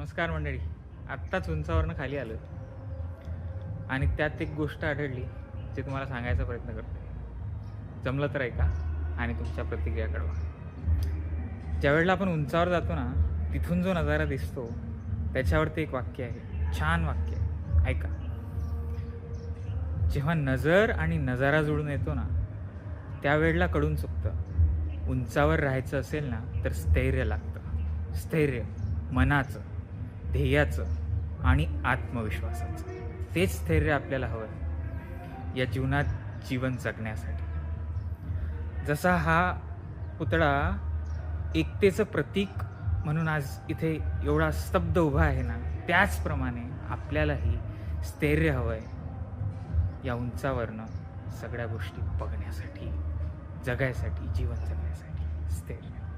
नमस्कार मंडळी. आत्ताच उंचावरनं खाली आलो आणि त्यात एक गोष्ट आढळली जे तुम्हाला सांगायचा प्रयत्न करतो जमलं तर ऐका आणि तुमच्या प्रतिक्रिया कळवा. ज्यावेळेला आपण उंचावर जातो ना तिथून जो नजारा दिसतो त्याच्यावरती एक वाक्य आहे. छान वाक्य आहे. ऐका. जेव्हा नजर आणि नजारा जुळून येतो ना त्यावेळेला कळून चुकतं. उंचावर राहायचं असेल ना तर स्थैर्य लागतं. स्थैर्य. मनाचं. ध्येयाचं आणि आत्मविश्वासाचं. तेच स्थैर्य आपल्याला हवं आहे या जीवनात जीवन जगण्यासाठी. जसा हा पुतळा एकतेचं प्रतीक म्हणून आज इथे एवढा स्तब्ध उभा आहे ना त्याचप्रमाणे आपल्यालाही स्थैर्य हवं आहे या उंचावरनं सगळ्या गोष्टी बघण्यासाठी जगायसाठी जीवन जगण्यासाठी स्थैर्य.